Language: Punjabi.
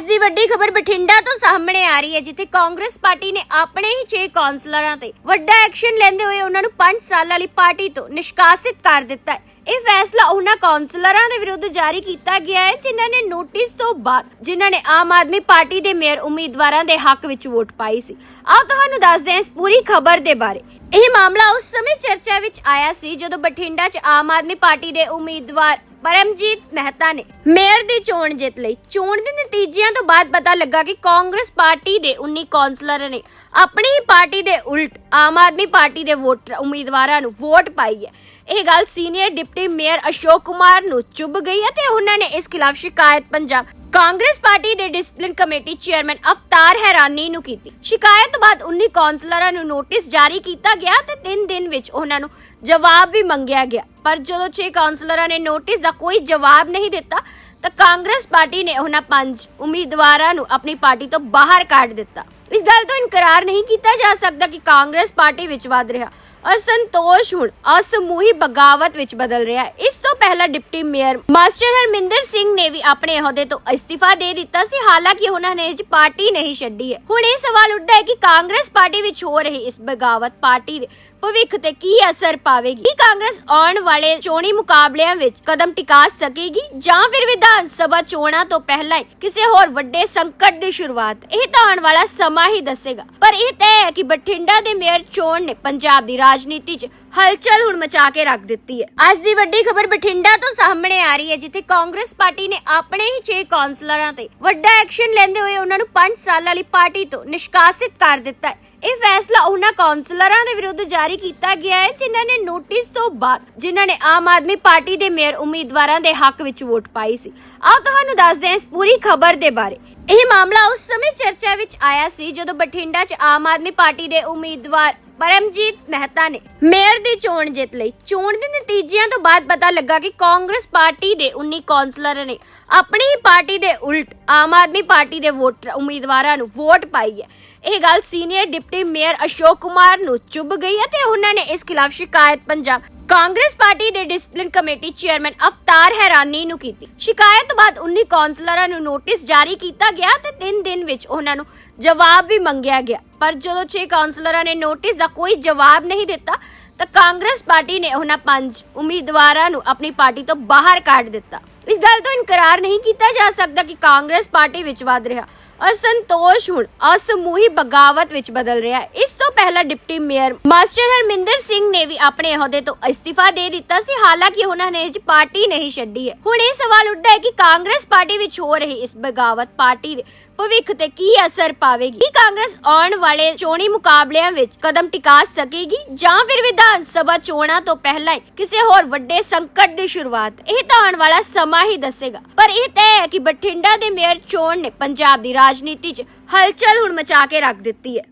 ਅੱਜ ਦੀ ਵੱਡੀ ਖਬਰ ਬਠਿੰਡਾ ਤੋਂ ਸਾਹਮਣੇ ਆ ਰਹੀ ਹੈ, ਜਿੱਥੇ ਕਾਂਗਰਸ ਪਾਰਟੀ ਨੇ ਆਪਣੇ ਹੀ 6 ਕਾਉਂਸਲਰਾਂ ਤੇ ਵੱਡਾ ਐਕਸ਼ਨ ਲੈਂਦੇ ਹੋਏ ਉਹਨਾਂ ਨੂੰ 5 ਸਾਲ ਵਾਲੀ ਪਾਰਟੀ ਤੋਂ ਨਿਸ਼ਕਾਸਿਤ ਕਰ ਦਿੱਤਾ ਹੈ। ਇਹ ਫੈਸਲਾ ਉਹਨਾਂ ਕਾਉਂਸਲਰਾਂ ਦੇ ਵਿਰੁੱਧ ਜਾਰੀ ਕੀਤਾ ਗਿਆ ਹੈ, ਜਿਨ੍ਹਾਂ ਨੇ ਨੋਟਿਸ ਤੋਂ ਬਾਅਦ, ਜਿਨ੍ਹਾਂ ਨੇ ਆਮ ਆਦਮੀ ਪਾਰਟੀ ਦੇ ਮੇਅਰ ਉਮੀਦਵਾਰਾਂ ਦੇ ਹੱਕ ਵਿੱਚ ਵੋਟ ਪਾਈ ਸੀ। ਆਓ ਤੁਹਾਨੂੰ ਦੱਸਦੇ ਹਾਂ ਇਸ ਪੂਰੀ ਖਬਰ ਦੇ ਬਾਰੇ। ਇਹ ਮਾਮਲਾ ਉਸ ਸਮੇਂ ਚਰਚਾ ਵਿੱਚ ਆਇਆ ਸੀ, ਜਦੋਂ ਬਠਿੰਡਾ 'ਚ ਆਮ ਆਦਮੀ ਪਾਰਟੀ ਦੇ ਉਮੀਦਵਾਰ ਪਰਮਜੀਤ ਮਹਿਤਾ ਨੇ ਮੇਅਰ ਦੀ ਚੋਣ ਜਿੱਤ ਲਈ। ਚੋਣ ਦੇ ਨਤੀਜਿਆਂ ਤੋਂ ਬਾਅਦ ਪਤਾ ਲੱਗਾ ਕਿ ਕਾਂਗਰਸ ਪਾਰਟੀ ਦੇ 19 ਕੌਂਸਲਰ ਨੇ ਆਪਣੀ ਹੀ ਪਾਰਟੀ ਦੇ ਉਲਟ ਆਮ ਆਦਮੀ ਪਾਰਟੀ ਦੇ ਵੋਟਰ ਉਮੀਦਵਾਰਾਂ ਨੂੰ ਵੋਟ ਪਾਈ ਹੈ। ਇਹ ਗੱਲ senior deputy mayor Ashok Kumar ਨੂੰ ਚੁੱਭ ਗਈ ਅਤੇ ਉਹਨਾਂ ਨੇ ਇਸ ਖਿਲਾਫ ਸ਼ਿਕਾਇਤ ਪੰਜਾਬ ਕਾਂਗਰਸ ਪਾਰਟੀ ਦੇ ਡਿਸਪਲਿਨ ਕਮੇਟੀ ਚੇਅਰਮੈਨ ਅਵਤਾਰ ਹੈਰਾਨੀ ਨੂੰ ਕੀਤੀ। ਸ਼ਿਕਾਇਤ ਤੋਂ ਬਾਅਦ 19 ਕੌਂਸਲਰਾਂ ਨੂੰ ਨੋਟਿਸ ਜਾਰੀ ਕੀਤਾ ਗਿਆ ਤੇ 3 ਦਿਨ ਵਿੱਚ ਉਹਨਾਂ ਨੂੰ ਜਵਾਬ ਵੀ ਮੰਗਿਆ ਗਿਆ। ਪਰ ਜਦੋਂ 6 ਕੌਂਸਲਰਾਂ ਨੇ ਨੋਟਿਸ ਦਾ ਕੋਈ ਜਵਾਬ ਨਹੀਂ ਦਿੱਤਾ, ਤਾਂ ਕਾਂਗਰਸ ਪਾਰਟੀ ਨੇ ਉਹਨਾਂ ਪੰਜ ਉਮੀਦਵਾਰਾਂ ਨੂੰ ਆਪਣੀ ਪਾਰਟੀ ਤੋਂ ਬਾਹਰ ਕੱਢ ਦਿੱਤਾ। ਇਸ ਗੱਲ ਤੋਂ ਇਨਕਾਰ ਨਹੀਂ ਕੀਤਾ ਜਾ ਸਕਦਾ ਕਿ ਕਾਂਗਰਸ ਪਾਰਟੀ ਵਿੱਚ ਵਧ ਰਿਹਾ। ਅਸੰਤੋਸ਼ ਹੁਣ ਅਸਮੂਹੀ ਬਗਾਵਤ ਵਿੱਚ ਬਦਲ ਰਿਹਾ ਹੈ। ਇਸ ਤੋਂ ਪਹਿਲਾਂ deputy mayor master Harminder Singh ਨੇ ਵੀ ਆਪਣੇ ਅਹੁਦੇ ਤੋਂ ਅਸਤੀਫਾ ਦੇ ਦਿੱਤਾ ਸੀ। ਹਾਲਾਂਕਿ ਉਹਨਾਂ ਨੇ ਇਹ ਪਾਰਟੀ ਨਹੀਂ ਛੱਡੀ ਹੈ। ਹੁਣ ਇਹ ਸਵਾਲ ਉੱਠਦਾ ਹੈ ਕਿ ਕਾਂਗਰਸ ਪਾਰਟੀ ਵਿੱਚ ਹੋ ਰਹੀ ਇਸ ਬਗਾਵਤ ਪਾਰਟੀ ਦੇ ਭਵਿੱਖ ਤੇ ਕੀ ਅਸਰ ਪਾਵੇਗੀ? ਕੀ ਕਾਂਗਰਸ ਆਉਣ ਵਾਲੇ ਚੋਣੀ ਮੁਕਾਬਲਿਆਂ ਵਿੱਚ ਕਦਮ ਟਿਕਾ ਸਕੇਗੀ? ਜਾਂ ਫਿਰ ਵਿਧਾਨ ਸਭਾ ਚੋਣਾਂ ਤੋਂ ਪਹਿਲਾਂ ਹੀ ਕਿਸੇ ਹੋਰ ਵੱਡੇ ਸੰਕਟ ਦੀ ਸ਼ੁਰੂਆਤ? ਇਹ ਤਾਂ ਆਉਣ ਵਾਲਾ ਸਮਾਂ ਹੀ ਦੱਸੇਗਾ। ਪਰ ਇਹ ਤੈਅ ਹੈ ਕਿ ਬਠਿੰਡਾ ਦੇ ਮੇਅਰ ਚੋਣ ਨੇ ਪੰਜਾਬ ਦੀ ਰਾਜਨੀਤੀ 'ਚ ਹਲਚਲ ਹੁਣ ਮਚਾ ਕੇ ਰੱਖ ਦਿੱਤੀ ਹੈ। ਅੱਜ ਦੀ ਵੱਡੀ ਖਬਰ ਬਠਿੰਡਾ ਤੋਂ ਸਾਹਮਣੇ ਆ ਰਹੀ ਹੈ, ਜਿੱਥੇ ਕਾਂਗਰਸ ਪਾਰਟੀ ਨੇ ਆਪਣੇ ਹੀ 6 ਕੌਂਸਲਰਾਂ ਤੇ ਵੱਡਾ ਐਕਸ਼ਨ ਲੈਂਦੇ ਹੋਏ ਉਹਨਾਂ ਨੂੰ 5 ਸਾਲਾਂ ਲਈ ਪਾਰਟੀ ਤੋਂ ਨਿਸ਼ਕਾਸਿਤ ਕਰ ਦਿੱਤਾ ਹੈ। ਇਹ ਫੈਸਲਾ ਉਹਨਾਂ ਕੌਂਸਲਰਾਂ ਦੇ ਵਿਰੁੱਧ ਜਾਰੀ ਕੀਤਾ ਗਿਆ ਹੈ, ਜਿਨ੍ਹਾਂ ਨੇ ਨੋਟਿਸ ਤੋਂ ਬਾਅਦ, ਜਿਨ੍ਹਾਂ ਨੇ ਆਮ ਆਦਮੀ ਪਾਰਟੀ ਦੇ ਮੇਅਰ ਉਮੀਦਵਾਰਾਂ ਦੇ ਹੱਕ ਵਿੱਚ ਵੋਟ ਪਾਈ ਸੀ। ਆਓ ਤੁਹਾਨੂੰ ਦੱਸਦੇ ਹਾਂ ਇਸ ਪੂਰੀ ਖਬਰ ਦੇ ਬਾਰੇ। ਇਹ ਮਾਮਲਾ ਉਸ ਸਮੇਂ ਚਰਚਾ ਵਿੱਚ ਆਇਆ ਸੀ, ਜਦੋਂ ਬਠਿੰਡਾ 'ਚ ਆਮ ਆਦਮੀ ਪਾਰਟੀ ਦੇ ਉਮੀਦਵਾਰ ਪਰਮਜੀਤ ਮਹਿਤਾ ਨੇ ਮੇਅਰ ਦੀ ਚੋਣ ਜਿੱਤ ਲਈ। ਚੋਣ ਦੇ ਨਤੀਜਿਆਂ ਤੋਂ ਬਾਅਦ ਪਤਾ ਲੱਗਾ ਕਿ ਕਾਂਗਰਸ ਪਾਰਟੀ ਦੇ 19 ਕੌਂਸਲਰ ਨੇ ਆਪਣੀ ਹੀ ਪਾਰਟੀ ਦੇ ਉਲਟ ਆਮ ਆਦਮੀ ਪਾਰਟੀ ਦੇ ਵੋਟਰ ਉਮੀਦਵਾਰਾਂ ਨੂੰ ਵੋਟ ਪਾਈ ਹੈ। ਇਹ ਗੱਲ senior deputy mayor Ashok Kumar ਨੂੰ ਚੁੱਭ ਗਈ ਅਤੇ ਉਹਨਾਂ ਨੇ ਇਸ ਖਿਲਾਫ ਸ਼ਿਕਾਇਤ ਪੰਜਾਬ ਕਾਂਗਰਸ ਪਾਰਟੀ ਦੇ ਡਿਸਪਲਿਨ ਕਮੇਟੀ ਚੇਅਰਮੈਨ ਅਵਤਾਰ ਹੈਰਾਨੀ ਨੂੰ ਕੀਤੀ। ਸ਼ਿਕਾਇਤ ਤੋਂ ਬਾਅਦ 19 ਕੌਂਸਲਰਾਂ ਨੂੰ ਨੋਟਿਸ ਜਾਰੀ ਕੀਤਾ ਗਿਆ ਤੇ 3 ਦਿਨ ਵਿੱਚ ਉਹਨਾਂ ਨੂੰ ਜਵਾਬ ਵੀ ਮੰਗਿਆ ਗਿਆ। ਪਰ ਜਦੋਂ 6 ਕੌਂਸਲਰਾਂ ਨੇ ਨੋਟਿਸ ਦਾ ਕੋਈ ਜਵਾਬ ਨਹੀਂ ਦਿੱਤਾ ਤਾਂ ਕਾਂਗਰਸ ਪਾਰਟੀ ਨੇ ਉਹਨਾਂ ਪੰਜ ਉਮੀਦਵਾਰਾਂ ਨੂੰ ਆਪਣੀ ਪਾਰਟੀ ਤੋਂ ਬਾਹਰ ਕੱਢ ਦਿੱਤਾ। ਇਸ ਗੱਲ ਤੋਂ ਇਨਕਾਰ ਨਹੀਂ ਕੀਤਾ ਜਾ ਸਕਦਾ ਕਿ ਕਾਂਗਰਸ ਪਾਰਟੀ ਵਿੱਚ ਵੱਧ ਰਿਹਾ। ਅਸੰਤੋਸ਼ ਹੁਣ ਅਸਮੂਹੀ ਬਗਾਵਤ ਵਿੱਚ ਬਦਲ ਰਿਹਾ ਹੈ। ਇਸ ਤੋਂ ਪਹਿਲਾਂ deputy mayor master Harminder Singh ਨੇ ਵੀ ਆਪਣੇ ਅਹੁਦੇ ਤੋਂ ਅਸਤੀਫਾ ਦੇ ਦਿੱਤਾ ਸੀ। ਹਾਲਾਂਕਿ ਉਹਨਾਂ ਨੇ ਇਹ ਪਾਰਟੀ ਨਹੀਂ ਛੱਡੀ ਹੈ। ਹੁਣ ਇਹ ਸਵਾਲ ਉੱਠਦਾ ਹੈ ਕਿ ਕਾਂਗਰਸ ਪਾਰਟੀ ਵਿੱਚ ਹੋ ਰਹੀ ਇਸ ਬਗਾਵਤ ਪਾਰਟੀ ਦੇ ਭਵਿੱਖ ਤੇ ਕੀ ਅਸਰ ਪਾਵੇਗੀ? ਕੀ ਕਾਂਗਰਸ ਆਉਣ ਵਾਲੇ ਚੋਣੀ ਮੁਕਾਬਲਿਆਂ ਵਿੱਚ ਕਦਮ ਟਿਕਾ ਸਕੇਗੀ ਜਾਂ ਫਿਰ ਵਿਧਾਨ ਸਭਾ ਚੋਣਾਂ ਤੋਂ ਪਹਿਲਾਂ ਹੀ ਕਿਸੇ ਹੋਰ ਵੱਡੇ ਸੰਕਟ ਦੀ ਸ਼ੁਰੂਆਤ ਇਹ ਤਾਂ ਆਉਣ ਵਾਲਾ ਸਮਾਂ ਹੀ ਦੱਸੇਗਾ। ਪਰ ਇਹ ਤੈਅ ਹੈ ਕਿ ਬਠਿੰਡਾ ਦੇ ਮੇਅਰ ਚੋਣ ਨੇ ਪੰਜਾਬ ਦੀ ਰਾਜਨੀਤੀ 'ਚ ਹਲਚਲ ਹੁਣ ਮਚਾ ਕੇ ਰੱਖ ਦਿੱਤੀ ਹੈ।